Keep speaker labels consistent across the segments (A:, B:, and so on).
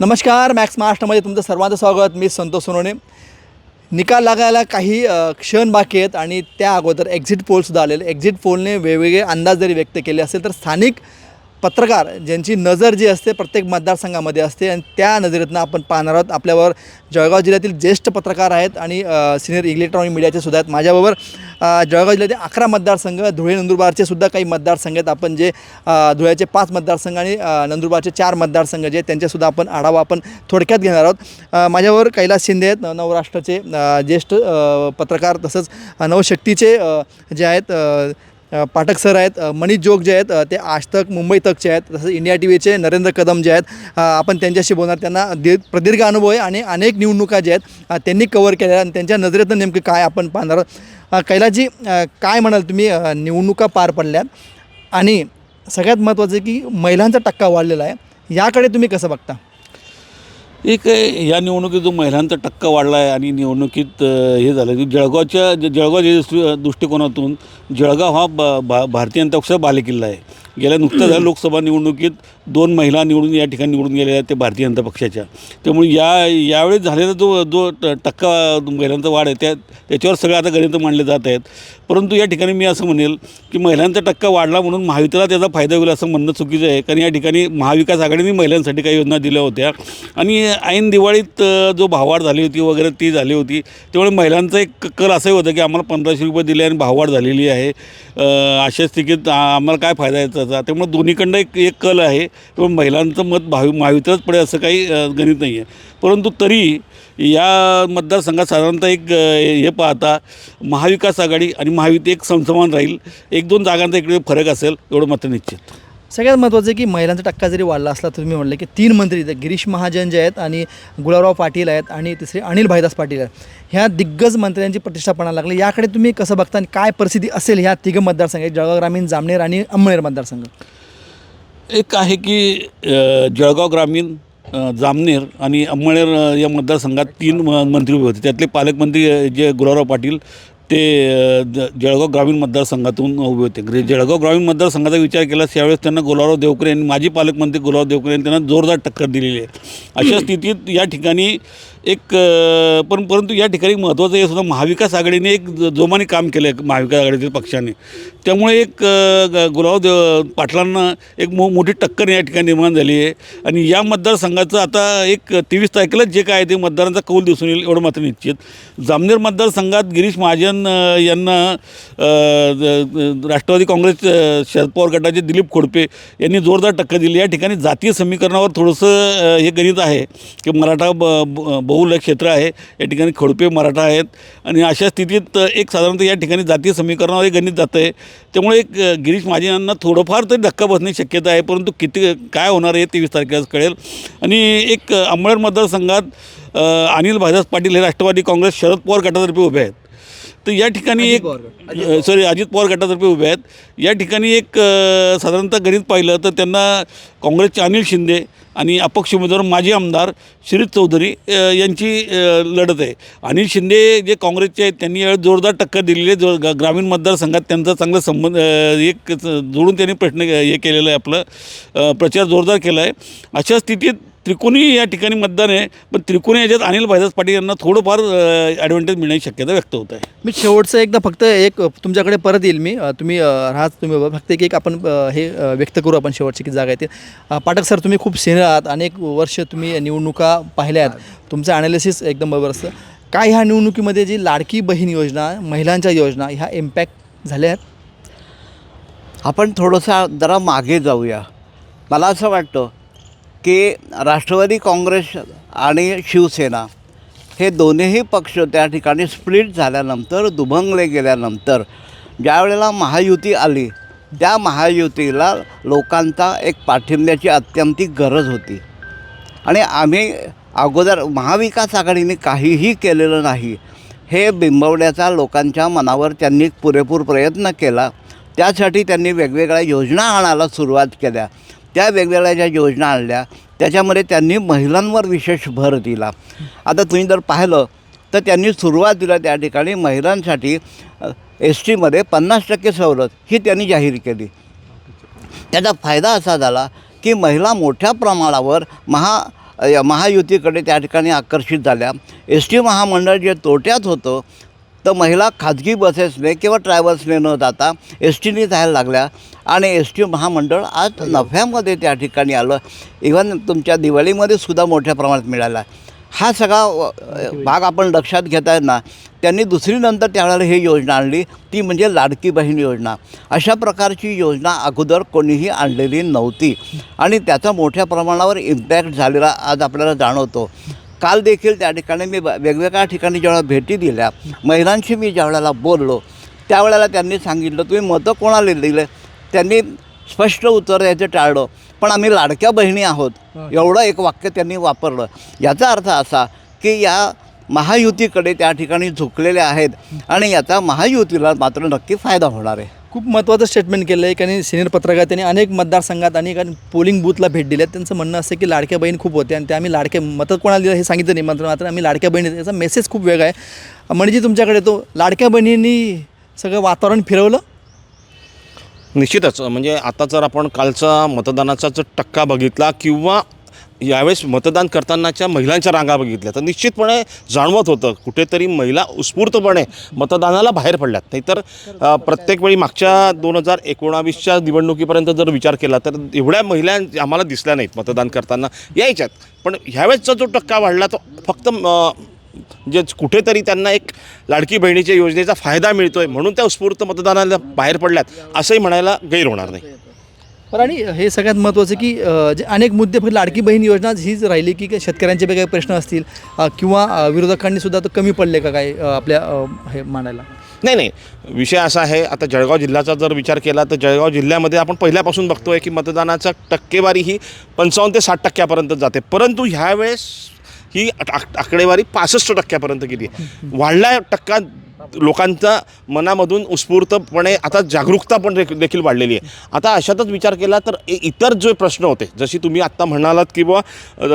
A: नमस्कार मॅक्स महाराष्ट्रामध्ये तुमचं सर्वांचं स्वागत. मी संतोष सोनोने निकाल लागायला काही क्षण बाकी आहेत आणि त्या अगोदर एक्झिट पोलसुद्धा आलेले एक्झिट पोलने वेगवेगळे अंदाज जरी व्यक्त केले असेल तर स्थानिक पत्रकार ज्यांची नजर जी असते प्रत्येक मतदारसंघामध्ये असते आणि त्या नजरेतनं आपण पाहणार आहोत. आपल्यावर जळगाव जिल्ह्यातील ज्येष्ठ पत्रकार आहेत आणि सिनियर इलेक्ट्रॉनिक मीडियाचे सुद्धा आहेत माझ्याबरोबर. जळगाव जिल्ह्यातील अकरा मतदारसंघ धुळे नंदुरबारचे सुद्धा काही मतदारसंघ आहेत. आपण जे धुळ्याचे पाच मतदारसंघ आणि नंदुरबारचे चार मतदारसंघ जे आहेत त्यांचेसुद्धा आपण आढावा आपण थोडक्यात घेणार आहोत. अ, माझ्याबरोबर कैलास शिंदे आहेत नवराष्ट्राचे ज्येष्ठ पत्रकार तसंच नवशक्तीचे जे आहेत पाठक सर आहेत मनीष जोग जे आहेत ते आज तक मुंबई तकचे आहेत तसंच इंडिया टी व्हीचे नरेंद्र कदम जे आहेत आपण त्यांच्याशी बोलणार त्यांना दीर प्रदीर्घ अनुभव आहे आणि अनेक निवडणुका ज्या आहेत त्यांनी कवर केल्या आणि त्यांच्या नजरेतनं नेमकं काय आपण पाहणार? कैलाजी काय म्हणाल तुम्ही? निवडणुका पार पडल्यात आणि सगळ्यात महत्त्वाचं की महिलांचा टक्का वाढलेला आहे. याकडे तुम्ही कसं बघता?
B: एक आहे, या निवडणुकीत जो महिलांचा टक्का वाढला आहे आणि निवडणुकीत हे झालं की जळगावच्या ज- जळगावच्या दृष्टी दृष्टिकोनातून जळगाव हा ब भा भारतीय जनता पक्षाचा बालेकिल्ला आहे. गेल्या नुकत्याच झालेल्या लोकसभा निवडणुकीत दोन महिला निवडून या ठिकाणी निवडून गेलेल्या आहेत ते भारतीय जनता पक्षाच्या. त्यामुळे या यावेळी झालेला जो जो ट- टक्का महिलांचा वाढ आहे त्या त्याच्यावर सगळं आता गणित मांडले जात आहेत. परंतु या ठिकाणी मी असं म्हणेल की महिलांचा टक्का वाढला म्हणून महायुतीला त्याचा फायदा होईल असं म्हणणं चुकीचं आहे. कारण या ठिकाणी महाविकास आघाडीने महिलांसाठी काही योजना दिल्या होत्या. आणि ऐन दिवाळीत जो भाववाढ झाली होती वगैरे ती झाली होती. त्यामुळे महिलांचा एक कल असंही होतं की आम्हाला पंधराशे रुपये दिले आणि भाववाढ झालेली आहे. अशा स्थितीत आम्हाला काय फायदा आहे त्याचा त्यामुळे दोन्हीकडनं एक एक कल आहे. त्यामुळे महिलांचं मत भावी महायुतीलाच पडेल असं काही गणित नाही आहे परंतु तरी या मतदारसंघात साधारणतः एक हे पाहता महाविकास आघाडी आणि महायुती एक समसमान राहील. एक दोन जागांचा इकडे फरक असेल एवढं मात्र निश्चित.
A: सगळ्यात महत्त्वाचं आहे की महिलांचा टक्का जरी वाढला असला तर तुम्ही म्हणलं की तीन मंत्री गिरीश महाजन जे आहेत आणि गुलाबराव पाटील आहेत आणि तिसरे अनिल भाईदास पाटील आहेत. ह्या दिग्गज मंत्र्यांची प्रतिष्ठापना लागली. याकडे तुम्ही कसं बघता आणि काय परिस्थिती असेल ह्या तिघं मतदारसंघ आहेत जळगाव ग्रामीण जामनेर आणि अंमळनेर मतदारसंघ.
B: एक आहे की जळगाव ग्रामीण जामनेर आणि अंमळनेर या मतदारसंघात तीन मंत्री उभे होते. त्यातले पालकमंत्री जे गुलाबराव पाटील ते जळगाव ग्रामीण मतदारसंघातून उभे होते. ग्रे जळगाव ग्रामीण मतदारसंघाचा विचार केल्यास यावेळेस त्यांना गुलाबराव देवकरे यांनी माजी पालकमंत्री गुलाबराव देवकरे यांनी त्यांना जोरदार टक्कर दिलेली आहे. अशा स्थितीत या ठिकाणी एक पण परंतु या ठिकाणी महत्त्वाचं हे सुद्धा महाविकास आघाडीने एक जोमाने काम केलं आहे महाविकास आघाडीतील पक्षाने. त्यामुळे एक ग- गुलाब पाटलांना एक मो मोठी टक्कर या ठिकाणी निर्माण झाली आहे. आणि या मतदारसंघाचं आता एक तेवीस तारखेला जे काय ते मतदारांचा कौल दिसून येईल एवढं मात्र निश्चित. जामनेर मतदारसंघात गिरीश महाजन यांना राष्ट्रवादी काँग्रेस शरद पवार गटाचे दिलीप खोडपे यांनी जोरदार टक्कर दिली. या ठिकाणी जातीय समीकरणावर थोडंसं हे गणित आहे की मराठा ब ब- बहुल क्षेत्र आहे. या ठिकाणी खोडपे मराठा आहेत. आणि अशा स्थितीत एक साधारणतः या ठिकाणी जातीय समीकरणावर गणित जातं आहे त्यामुळे एक गिरीश महाजनांना थोडंफार तरी धक्का बसण्याची शक्यता आहे. परंतु किती काय होणार आहे तेवीस तारखेलाच कळेल. आणि एक अ, अंमळनेर मतदारसंघात अनिल भाईदास पाटील हे राष्ट्रवादी काँग्रेस शरद पवार गटातर्फे उभे आहेत. तर या ठिकाणी एक सॉरी अजित पवार गटातर्फे उभे आहेत. या ठिकाणी एक साधारणतः गणित पाहिलं तर त्यांना काँग्रेसचे अनिल शिंदे आणि अपक्ष उमेदवार माजी आमदार श्रीत चौधरी यांची लढत आहे. अनिल शिंदे जे काँग्रेसचे आहेत त्यांनी यावेळी जोरदार टक्कर दिलेली आहे. जो ग- ग्रामीण मतदारसंघात त्यांचा चांगला संबंध एक जोडून त्यांनी प्रश्न हे केलेलं आहे आपलं प्रचार जोरदार केला आहे अशा स्थितीत त्रिकोणी या ठिकाणी मतदान आहे पण त्रिकोणी याच्यात अनिल भाईदास पाटील यांना थोडंफार ॲडव्हान्टेज मिळण्याची शक्यता व्यक्त होत आहे.
A: मी शेवटचं एकदा फक्त एक तुमच्याकडे परत येईल मी. तुम्ही राहाच तुम्ही. फक्त एक एक आपण हे व्यक्त करू आपण शेवटची किती जागा आहे ते अ, पाठक सर तुम्ही खूप सिनियर आहात. अनेक वर्ष तुम्ही निवडणुका पाहिल्या आहेत. तुमचं ॲनालिसिस एकदम बरोबर असतं. काय ह्या निवडणुकीमध्ये जी लाडकी बहीण योजना महिलांच्या योजना ह्या इम्पॅक्ट झाल्या आहेत?
C: आपण थोडंसं जरा मागे जाऊया. मला असं वाटतं की राष्ट्रवादी काँग्रेस आणि शिवसेना हे दोन्हीही पक्ष त्या ठिकाणी स्प्लिट झाल्यानंतर दुभंगले गेल्यानंतर ज्या वेळेला महायुती आली त्या महायुतीला लोकांचा एक पाठिंब्याची अत्यंतिक गरज होती. आणि आम्ही अगोदर महाविकास आघाडीने काहीही केलेलं नाही हे बिंबवण्याचा लोकांच्या मनावर त्यांनी पुरेपूर प्रयत्न केला. त्यासाठी त्यांनी वेगवेगळ्या योजना आणायला सुरुवात केल्या. त्या वेगवेगळ्या ज्या योजना आणल्या त्याच्यामध्ये त्यांनी महिलांवर विशेष भर दिला. आता तुम्ही जर पाहिलं तर त्यांनी सुरुवातीला त्या ठिकाणी महिलांसाठी एस टीमध्ये पन्नास टक्के सवलत ही त्यांनी जाहीर केली. त्याचा फायदा असा झाला की महिला मोठ्या प्रमाणावर महा या महायुतीकडे त्या ठिकाणी आकर्षित झाल्या. एस टी महामंडळ जे तोट्यात होतं तर महिला खाजगी बसेसने किंवा ट्रॅव्हल्सने न जाता एस टीने जायला लागल्या. आणि एस टी महामंडळ आज नफ्यामध्ये त्या ठिकाणी आलं. इव्हन तुमच्या दिवाळीमध्ये सुद्धा मोठ्या प्रमाणात मिळाला. हा सगळा भाग आपण लक्षात घेताना त्यांनी दुसरी नंतर त्यावेळेला ही योजना आणली. ती म्हणजे लाडकी बहीण योजना. अशा प्रकारची योजना अगोदर कोणीही आणलेली नव्हती. आणि त्याचा मोठ्या प्रमाणावर इम्पॅक्ट झालेला आज आपल्याला जाणवतो. काल देखील त्या ठिकाणी मी वेगवेगळ्या ठिकाणी जेव्हा भेटी दिल्या महिलांशी मी ज्या वेळेला बोललो त्यावेळेला त्यांनी सांगितलं तुम्ही मतं कोणाला दिले? त्यांनी स्पष्ट उत्तर द्यायचं टाळलं. पण आम्ही लाडक्या बहिणी आहोत एवढं एक वाक्य त्यांनी वापरलं. याचा अर्थ असा की या महायुतीकडे त्या ठिकाणी झुकलेले आहेत आणि याचा महायुतीला मात्र नक्की फायदा होणार आहे.
A: खूप महत्त्वाचं स्टेटमेंट केलं आहे कारण सिनियर पत्रकार त्यांनी अनेक मतदारसंघात आणि कारण पोलिंग बूथला भेट दिली आहे. त्यांचं म्हणणं असं की लाडक्या बहीण खूप होते आणि ते आम्ही लाडक्या मतं कोणाला दिलं हे सांगितलं नाही मात्र मात्र आम्ही लाडक्या बहिणी याचा मेसेज खूप वेगळा आहे. म्हणजे तुमच्याकडे तो लाडक्या बहिणींनी सगळं वातावरण फिरवलं?
D: निश्चितच. म्हणजे आता जर आपण कालचा मतदानाचा जर टक्का बघितला किंवा यावेळेस मतदान करतानाच्या महिलांच्या रांगा बघितल्या. तर निश्चितपणे जाणवत होतं कुठेतरी महिला उत्स्फूर्तपणे मतदानाला बाहेर पडल्यात. नाहीतर प्रत्येक वेळी मागच्या दोन हजार एकोणावीसच्या निवडणुकीपर्यंत जर विचार केला तर एवढ्या महिला आम्हाला दिसल्या नाहीत मतदान करताना. यायच्यात. पण ह्यावेळेसचा जो टक्का वाढला तो फक्त अ, जे कुठेतरी त्यांना एक लाडकी बहिणीच्या योजनेचा फायदा मिळतोय म्हणून त्या उत्स्फूर्त मतदानाला बाहेर पडल्यात असंही म्हणायला गैर होणार नाही.
A: पण आणि हे सगळ्यात महत्त्वाचं की अ, जे अनेक मुद्दे फक्त लाडकी बहीण योजना हीच राहिली की काही शेतकऱ्यांचे काही प्रश्न असतील अ, किंवा अ, विरोधकांनी सुद्धा तो कमी पडले का काय अ, आपल्या अ, हे मांडायला?
D: नाही नाही. विषय असा आहे आता जळगाव जिल्ह्याचा जर विचार केला तर जळगाव जिल्ह्यामध्ये आपण पहिल्यापासून बघतोय की मतदानाचा टक्केवारी ही पंचावन्न ते साठ टक्क्यापर्यंत जाते. परंतु ह्यावेळेस ही आक- आक- आकडेवारी पासष्ट टक्क्यापर्यंत गेली आहे. वाढला टक्का लोकांचा मनामधून उत्स्फूर्तपणे आता जागरूकता पण देखील वाढलेली आहे. आता अशातच विचार केला तर इतर जे प्रश्न होते जशी तुम्ही आत्ता म्हणालात की बुवा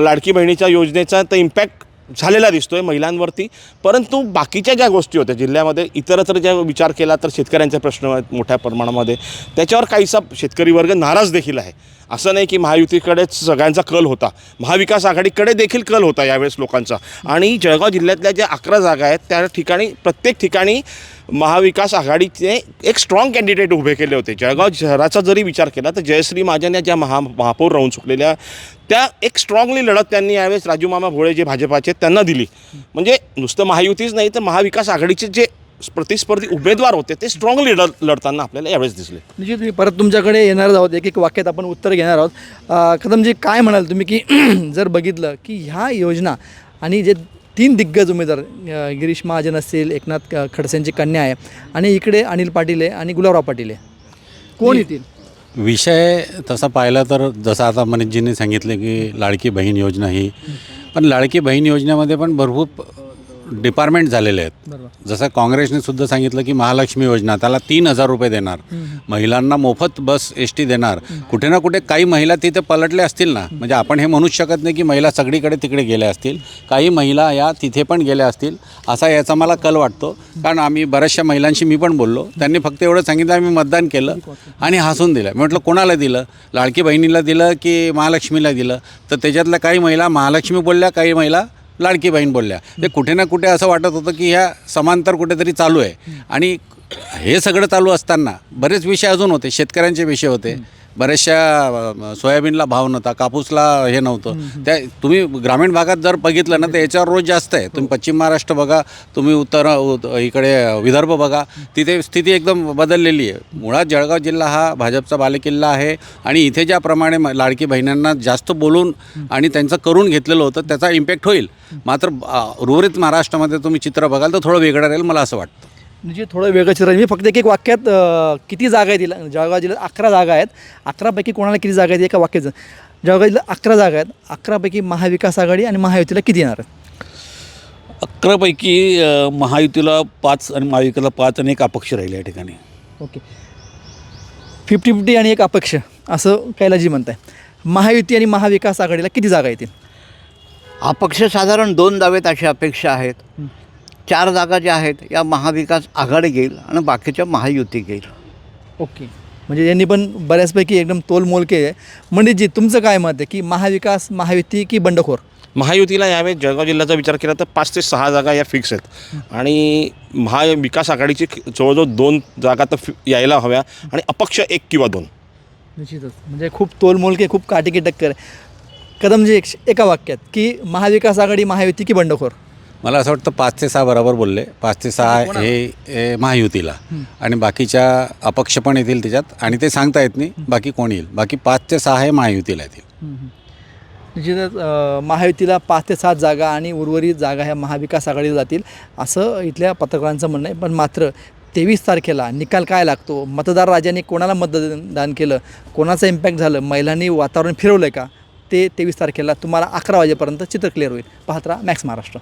D: लाडकी बहिणीच्या योजनेचा तर इम्पॅक्ट झालेला दिसतोय महिलांवरती परंतु बाकीच्या ज्या गोष्टी होत्या जिल्ह्यामध्ये इतरत्र ज्या विचार केला तर शेतकऱ्यांचे प्रश्न आहेत मोठ्या प्रमाणामध्ये. त्याच्यावर काहीसा शेतकरी वर्ग नाराज देखील आहे. असं नाही की महायुतीकडेच सगळ्यांचा कल होता. महाविकास आघाडीकडे देखील कल होता यावेळेस लोकांचा. आणि जळगाव जिल्ह्यातल्या ज्या अकरा जागा आहेत त्या ठिकाणी प्रत्येक ठिकाणी महाविकास आघाडीचे एक स्ट्रॉंग कॅन्डिडेट उभे केले होते. जळगाव शहराचा जरी विचार केला तर जयश्री महाजन या ज्या महा महापौर राहून चुकलेल्या त्या एक स्ट्रॉंगली लढत त्यांनी यावेळेस राजू मामा भोळे जे भाजपाचे त्यांना दिली. म्हणजे नुसतं महायुतीच नाही तर महाविकास आघाडीचे जे प्रतिस्पर्धी उमेदवार होते ते स्ट्रॉंगली लढ लढताना आपल्याला यावेळेस दिसले.
A: म्हणजे तुम्ही परत तुमच्याकडे येणार आहोत एक एक वाक्यात आपण उत्तर घेणार आहोत. कदमजी काय म्हणाल तुम्ही की जर बघितलं की ह्या योजना आणि जे तीन दिग्गज उमेदवार गिरीश महाजन असतील एकनाथ खडसेंची कन्या आहे आणि इकडे अनिल पाटील आहे आणि गुलाबराव पाटील आहे. कोण येतील?
E: विषय तसा पाहिला तर जसं आता मनीषजींनी सांगितले की लाडकी बहीण योजना ही. पण लाडकी बहीण योजनेमध्ये पण भरपूर डिपार्टमेंट झालेले आहेत. जसं काँग्रेसने सुद्धा सांगितलं की महालक्ष्मी योजना त्याला तीन हजार रुपये देणार. महिलांना मोफत बस एस टी देणार. कुठे ना कुठे काही महिला तिथे पलटले असतील ना. म्हणजे आपण हे म्हणूच शकत नाही की महिला सगळीकडे तिकडे गेल्या असतील. काही महिला या तिथे पण गेल्या असतील. असा याचा मला कल वाटतो. कारण आम्ही बऱ्याचशा महिलांशी मी पण बोललो. त्यांनी फक्त एवढं सांगितलं आम्ही मतदान केलं आणि हसून दिलं. म्हटलं कोणाला दिलं? लाडकी बहिणीला दिलं की महालक्ष्मीला दिलं? तर त्याच्यातल्या काही महिला महालक्ष्मी बोलल्या काही महिला लाडकी बहीण बोलल्या. ते कुठे ना कुठे असं वाटत होतं की ह्या समांतर कुठेतरी चालू आहे. आणि हे सगळं चालू असताना बरेच विषय अजून होते शेतकऱ्यांचे विषय होते. बऱ्याचशा सोयाबीनला भाव नव्हता कापूसला हे नव्हतं. त्या तुम्ही ग्रामीण भागात जर बघितलं ना तर याच्यावर रोज जास्त आहे. तुम्ही पश्चिम महाराष्ट्र बघा तुम्ही उत्तर उत- इकडे विदर्भ बघा तिथे स्थिती एकदम बदललेली आहे. मुळात जळगाव जिल्हा हा भाजपचा बालेकिल्ला आहे आणि इथे ज्याप्रमाणे लाडकी बहिण्यांना जास्त बोलून आणि त्यांचं करून घेतलेलं होतं त्याचा इम्पॅक्ट होईल. मात्र उर्वरित महाराष्ट्रामध्ये तुम्ही चित्र बघाल तर थोडं वेगळं राहील मला असं वाटतं.
A: म्हणजे थोडं वेगळं चित्र. आहे. मी फक्त एक एक वाक्यात किती जागा आहेत तिला जळगाव जिल्ह्यात अकरा जागा आहेत. अकरापैकी कोणाला किती जागा आहेत एका वाक्याचं? जळगाव जिल्ह्यात अकरा जागा आहेत. अकरापैकी महाविकास आघाडी आणि महायुतीला किती येणार आहेत?
B: अकरापैकी महायुतीला पाच आणि महाविकाला पाच आणि एक अपक्ष राहिले या ठिकाणी.
A: ओके. फिफ्टी फिफ्टी आणि एक अपक्ष असं कैलाजी म्हणत आहे महायुती आणि महाविकास आघाडीला किती जागा येतील?
C: अपक्ष साधारण दोन दावेत अशी अपेक्षा आहेत. चार जागा ज्या आहेत या महाविकास आघाडी घेईल आणि बाकीच्या महायुती घेईल.
A: ओके. म्हणजे यांनी पण बऱ्याचपैकी एकदम तोल मोल केले आहे. म्हणजे जी तुमचं काय मत आहे की महाविकास महायुती की बंडखोर?
D: महायुतीला यावेळेस जळगाव जिल्ह्याचा विचार केला तर पाच ते सहा जागा या फिक्स आहेत. आणि महाविकास आघाडीची जवळजवळ दोन जागा तर फि- यायला हव्या आणि अपक्ष एक किंवा दोन.
A: निश्चितच. म्हणजे खूप तोलमोलके खूप काटेकी टक्कर आहे. कदमजी एक एका वाक्यात की महाविकास आघाडी महायुती की बंडखोर?
E: मला असं वाटतं पाच ते सहा बरोबर बोलले. पाच ते सहा हे महायुतीला. आणि बाकीच्या अपक्ष पण येतील त्याच्यात. आणि ते सांगता येत नाही बाकी कोण येईल? बाकी पाच ते सहा हे महायुतीला येतील.
A: निश्चितच महायुतीला पाच ते सात जागा आणि उर्वरित जागा ह्या महाविकास आघाडीला जातील असं इथल्या पत्रकारांचं म्हणणं आहे. पण मात्र तेवीस तारखेला निकाल काय लागतो? मतदार राजाने कोणाला मतदान केलं? कोणाचं इम्पॅक्ट झालं? महिलांनी वातावरण फिरवलं आहे का? ते तेवीस तारखेला तुम्हाला अकरा वाजेपर्यंत चित्र क्लिअर होईल. पाहत राहा मॅक्स महाराष्ट्र.